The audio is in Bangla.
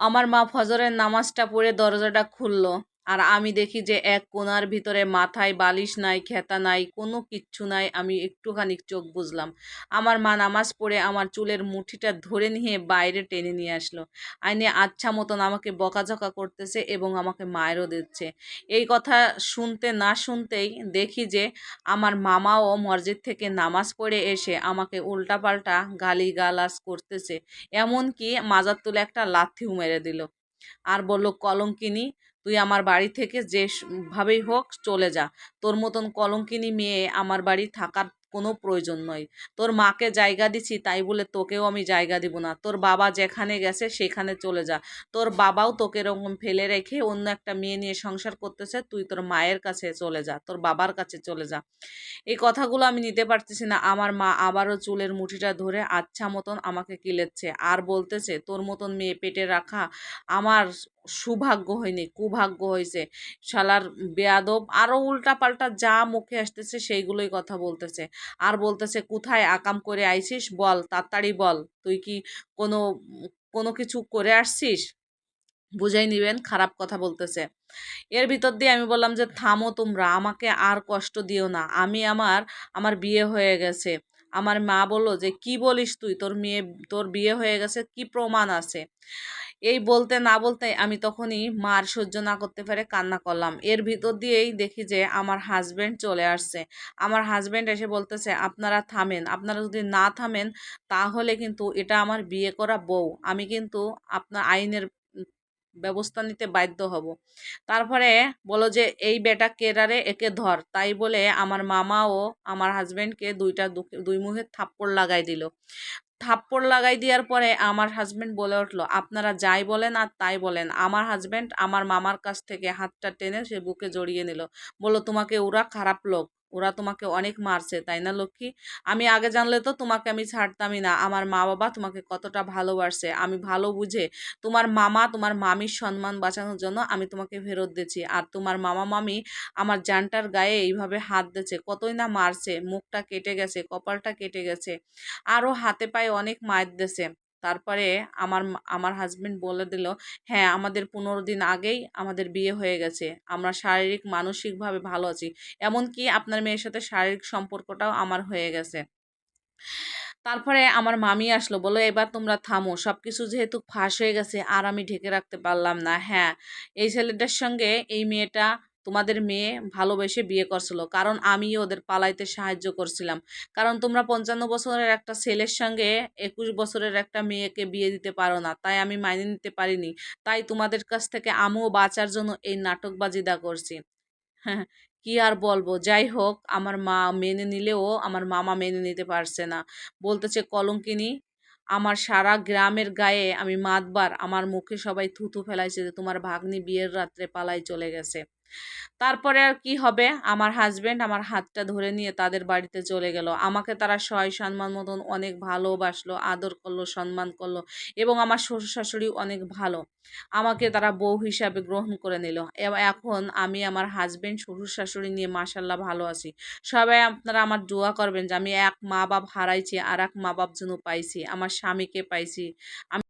আমার মা ফজরের নামাজটা পড়ে দরজাটা খুললো। আর আমি দেখি যে এক কোণার ভিতরে মাথায় বালিশ নাই, খেতা নাই, কোনো কিচ্ছু নাই, আমি একটুখানি চোখ বুঝলাম আমার মা নামাজ পড়ে আমার চুলের মুঠিটা ধরে নিয়ে বাইরে টেনে নিয়ে আসলো। আইনে আচ্ছা মতন আমাকে বকাঝকা করতেছে এবং আমাকে মায়েরও দিচ্ছে। এই কথা শুনতে না শুনতেই দেখি যে আমার মামাও মসজিদ থেকে নামাজ পড়ে এসে আমাকে উল্টাপাল্টা গালি গালাজ করতেছে। এমনকি মাজার তুলে একটা লাথিও মেরে দিল। আর বলল, কলঙ্কিনী তুই আমার বাড়ি থেকে যে স- ভাবেই হোক চলে যা। তোর মতন কলঙ্কিনী মেয়ে আমার বাড়ি থাকার কোনো প্রয়োজন নয়। তোর মাকে জায়গা দিছি তাই বলে তোকেও আমি জায়গা দিব না। তোর বাবা যেখানে গেছে সেখানে চলে যা। তোর বাবাও তোকে এরকম ফেলে রেখে অন্য একটা মেয়ে নিয়ে সংসার করতেছে, তুই তোর মায়ের কাছে চলে যা, তোর বাবার কাছে চলে যা। এই কথাগুলো আমি নিতে পারতেছি না। আমার মা আবারও চুলের মুঠিটা ধরে আচ্ছা মতন আমাকে কিলেচ্ছে। আর বলতেছে, তোর মতন মেয়ে পেটে রাখা আমার সুভাগ্য হয়নি, কুভাগ্য হয়েছে। শালার বেয়াদব আরও উল্টাপাল্টা যা মুখে আসতেছে সেইগুলোই কথা বলতেছে। আর বলতেছে, কোথায় আকাম করে আইছিস? বল, তাড়াতাড়ি বল। তুই কি কোনো কোনো কিছু করে আসছিস? বুঝাই নিবেন, খারাপ কথা বলতেছে। এর ভিতর দিয়ে আমি বললাম যে, থামো তোমরা, আমাকে আর কষ্ট দিও না। আমি আমার আমার বিয়ে হয়ে গেছে। আমার মা বলল যে, কি বলিস তুই? তোর মেয়ে, তোর বিয়ে হয়ে গেছে, কি প্রমাণ আছে? এই বলতে না বলতে আমি তখনই মার সহ্য না করতে পারে কান্না করলাম। এর ভিতর দিয়েই দেখি যে, আমার হাজব্যান্ড চলে আসছে। আমার হাজব্যান্ড এসে বলতেছে, আপনারা থামেন। আপনারা যদি না থামেন, তাহলে কিন্তু এটা আমার বিয়ে করা বউ। আমি কিন্তু আপনার আইনের ব্যবস্থা নিতে বাধ্য হব। তারপরে বলো যে, এই বেটা কেরারে একে ধর। তাই বলে আমার মামা ও আমার হাজব্যান্ডকে দুইটা দুই মুখে থাপ্পড় লাগাই দিল। থাপ্পড় লাগাই দেওয়ার পরে আমার হাজব্যান্ড বলে উঠল, আপনারা যাই বলেন আর তাই বলেন। আমার হাজব্যান্ড আমার মামার কাছ থেকে হাতটা টেনে সে বুকে জড়িয়ে নিল। বলল, তোমাকে ওরা খারাপ লোক। ওরা তোমাকে অনেক মারছে, তাই না, লক্ষ্মী? আমি আগে জানলে তো তোমাকে আমি ছাড়তামই না। আমার মা বাবা তোমাকে কতটা ভালোবাসছে আমি ভালো বুঝে তোমার মামা, তোমার মামির সম্মান বাঁচানোর জন্য আমি তোমাকে ফেরত দিচ্ছি আর তোমার মামা, মামি আমার জানটার গায়ে এইভাবে হাত দিয়েছে। কতই না মারছে। মুখটা কেটে গেছে, কপালটা কেটে গেছে। আরও হাতে পায়ে অনেক মায়ের দেছে তারপরে আমার আমার হাজবেন্ড বলে দিল হ্যাঁ আমাদের পনেরো দিন আগেই আমাদের বিয়ে হয়ে গেছে। আমরা শারীরিক, মানসিকভাবে ভালো আছি। এমনকি আপনার মেয়ের সাথে শারীরিক সম্পর্কটাও আমার হয়ে গেছে। তারপরে আমার মামি আসলো বলো এবার তোমরা থামো। সব কিছু যেহেতু ফাঁস হয়ে গেছে, আর আমি ঢেকে রাখতে পারলাম না। হ্যাঁ এই ছেলেটার সঙ্গে এই মেয়েটা তোমাদের মেয়ে ভালোবেসে বিয়ে করছিল। কারণ আমি ওদের পালাইতে সাহায্য করছিলাম। কারণ তোমরা পঞ্চান্ন বছরের একটা ছেলের সঙ্গে একুশ বছরের একটা মেয়েকে বিয়ে দিতে পারো না। তাই আমি মাইনে নিতে পারিনি। তাই তোমাদের কাছ থেকে আমিও বাঁচার জন্য এই নাটকবাজিদা করছি। হ্যাঁ কি আর বলব? যাই হোক, আমার মা মেনে নিলেও আমার মামা মেনে নিতে পারছে না। বলতেছে, কলঙ্কিনী, আমার সারা গ্রামের গায়ে আমি মাতবার, আমার মুখে সবাই থুতু ফেলাইছে যে তোমার ভাগ্নি বিয়ের রাত্রে পালাই চলে গেছে। তারপরে আর কি হবে? আমার হাজবেন্ড আমার হাতটা ধরে নিয়ে তাদের বাড়িতে চলে গেল। আমাকে তারা সয় সম্মান মতন অনেক ভালোবাসলো, আদর করল, সম্মান করল এবং আমার শ্বশুর শাশুড়ি অনেক ভালো। আমাকে তারা বউ হিসাবে গ্রহণ করে নিল। এখন আমি আমার হাজব্যান্ড শ্বশুর শাশুড়ি নিয়ে মাসাল্লাহ ভালো আছি। সবাই আপনারা আমার দোয়া করবেন যে আমি এক মা বাপ হারাইছি আর এক মা বাপ যেন পাইছি, আমার স্বামীকে পাইছি। আমি